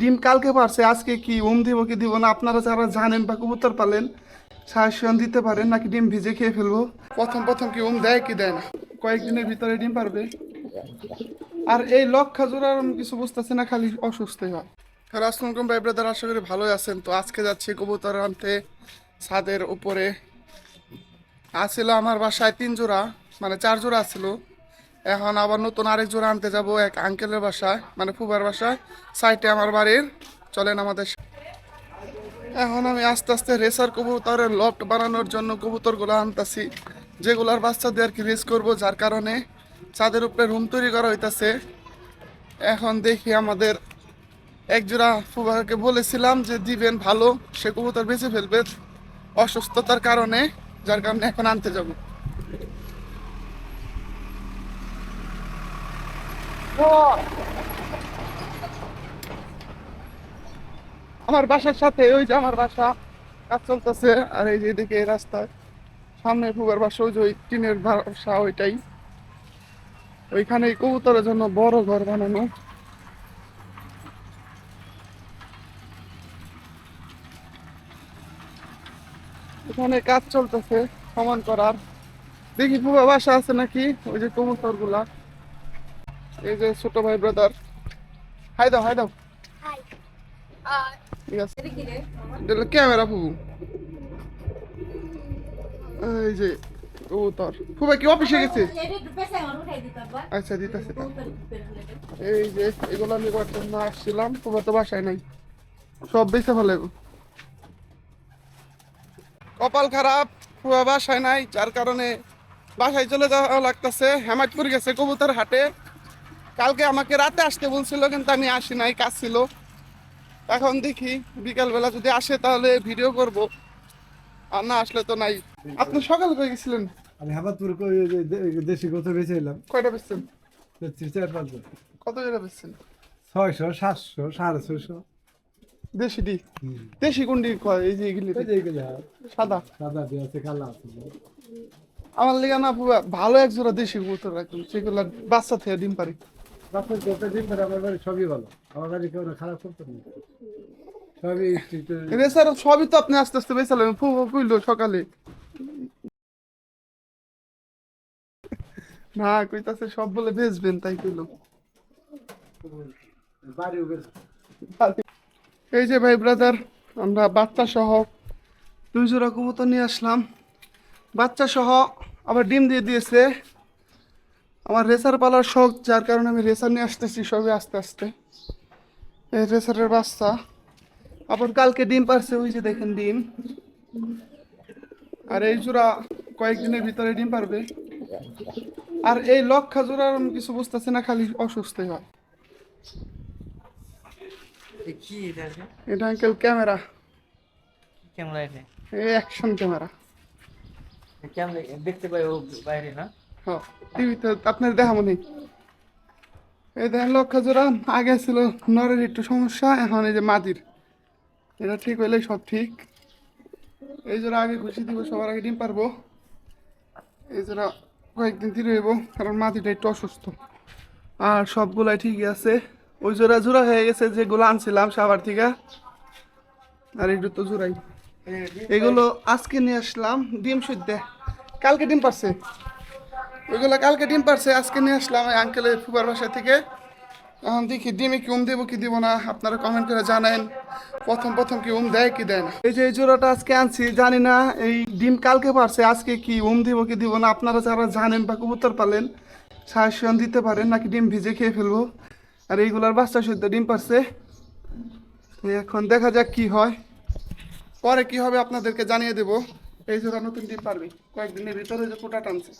ডিম কালকে পারছে, আজকে কি উম দিব, কি দিব না, আপনারা যারা জানেন বা কবুতর পালেন, সাজেশন দিতে পারেন, নাকি ডিম ভিজে খেয়ে ফেলব। প্রথম প্রথম কি উম দেয় কি দেয় না? কয়েকদিনের ভিতরে ডিম পারবে। আর এই লক্ষা জোড়ার কিছু বুঝতেছি না, খালি অসুস্থই হয়। হ্যালো ভাই ব্রাদার, আশা করি ভালোই আছেন। তো আজকে যাচ্ছি কবুতর আনতে ছাদের উপরে। আছিল আমার বাসায় তিন জোড়া মানে চার জোড়া আছিল। এখন আবার নতুন আরেক জোড়া আনতে যাব, এক আঙ্কেলের বাসায় মানে ফুবার বাসায়, সাইটে আমার বাড়ির। চলেন আমাদের এখন আমি আস্তে আস্তে রেসার কবুতরের লফট বানানোর জন্য কবুতরগুলো আনতেছি, যেগুলার বাচ্চাদের আর কি রেস করব, যার কারণে ছাদের উপরে রুম তৈরি করা হইতাছে। এখন দেখি আমাদের এক জোড়া ফুবাকে বলেছিলাম যে দিবেন ভালো, সে কবুতর বেঁচে ফেলবে অসুস্থতার কারণে, যার কারণে এখন আনতে যাব। আমার বাসার সাথে, ওই যে আমার বাসা, কাজ চলতেছে। আর এই যে এদিকে রাস্তায়, সামনে ফুবার বাসা, ওই যে ওই টিনের বাসা, ওইটাই। ওইখানে কবুতরের জন্য বড় ঘর বানানো। এখানে কাজ চলতেছে, সমান করার। দেখি ফুবা বাসা আছে নাকি, ওই যে কবুতরগুলা এই যে ছোট ভাই ব্রাদার হাই দাও হাই দাও। ঠিক আছে। এটা ক্যামেরা ফুবু এই যে কবুতর ফুবা কি অফিসে গেছে? আচ্ছা দিতেছে এই যে এগুলো আমি কয়েকটা না আসছিলাম ফুবা তো বাসায় নাই। সব বেঁচে ফেলে। কপাল খারাপ ফুয়া বাসায় নাই যার কারণে বাসায় চলে যাওয়া লাগতেছে। হেমায়তপুর গেছে কবুতর হাটে। কালকে আমাকে রাতে আসতে বলছিল কিন্তু আমি আসি নাই কাজ ছিল। এখন দেখি বিকালবেলা যদি আসে তাহলে ভিডিও করব। আর না আসলে তো নাই। আপনি সকাল কই গেছিলেন? আমি যে দেশি কত বেঁচে এলাম কয়টা বেচছেন? চার পাঁচজন কত টাকা বেচছেন? ছয়শো সাতশো সাড়ে ছয়শো। দেশি ডি? দেশি কয়? এই যে এগুলি সাদা। সাদা দিয়ে আছে কালা আছে। আমার লিগা না ভালো এক জোড়া দেশি কবুতর রাখুন সেগুলো বাচ্চা থেকে ডিম পারি যত দিন আমার বাড়ি সবই ভালো। আমার বাড়ি কেউ খারাপ করতো না সবই সবই তো আপনি আস্তে আস্তে পুইল সকালে। না কইতাছে সব বলে বেচবেন তাই কইলো। এই যে ভাই ব্রাদার আমরা বাচ্চা সহ দুই জোড়া কবুতর নিয়ে আসলাম। বাচ্চা সহ আবার ডিম দিয়ে দিয়েছে। আমার রেসার পালার শখ যার কারণে আমি রেসার নিয়ে আসতেছি সবই আস্তে আস্তে। এই রেসারের বাচ্চা। আবার কালকে ডিম পারছে ওই যে দেখেন ডিম। আর এই জোড়া কয়েকদিনের ভিতরে ডিম পারবে। আর এই লক্ষা জোড়ার আমি কিছু বুঝতেছি না খালি অসুস্থই হয়। এটা এটা আঙ্কেল ক্যামেরা। ক্যামেরা এটা? এই অ্যাকশন ক্যামেরা। ক্যামেরা দেখতে পাই ও বাইরে না? হ্যাঁ টিভিতে আপনার দেখাবো নেই এই দেখেন লক্ষা জোড়া, আগে ছিল নরের একটু সমস্যা, এখন এই যে মাদির এটা ঠিক হইলে সব ঠিক। এই জোড়া আগে ঘুষি দিব, সবার আগে ডিম পারব। এই জোড়া কয়েকদিন ধীরে হইব, কারণ মাটিটা একটু অসুস্থ। আর সবগুলাই ঠিকই আছে। ওই জোড়া জোড়া হয়ে গেছে, যেগুলো আনছিলাম সাবার থেকে। আর একটু তো জোড়াই। এগুলো আজকে নিয়ে আসলাম, ডিম সুদ্ধ। কালকে ডিম পারছে। ওইগুলো কালকে ডিম পারছে, আজকে নিয়ে আসলাম ওই আঙ্কেলের ফুবার বাসা থেকে। এখন দেখি ডিমে কি উম দেবো, কি দিব না, আপনারা কমেন্ট করে জানেন প্রথম প্রথম কি উম দেয়, কি দেয় না। এই যে এই জোড়াটা আজকে আনছি, জানি না এই ডিম কালকে পারছে, আজকে কি উম দিব, কি দিব না, আপনারা যারা জানেন বা কবুতর পালেন, সাজেশন দিতে পারেন, নাকি ডিম ভিজে খেয়ে ফেলব। আর এইগুলার বাচ্চা সদ্য ডিম পারছে। এখন দেখা যাক কি হয়। পরে কি হবে আপনাদেরকে জানিয়ে দেব। এই জোড়া নতুন ডিম পারবি, কয়েকদিনের ভিতরে যে কোটা টানছে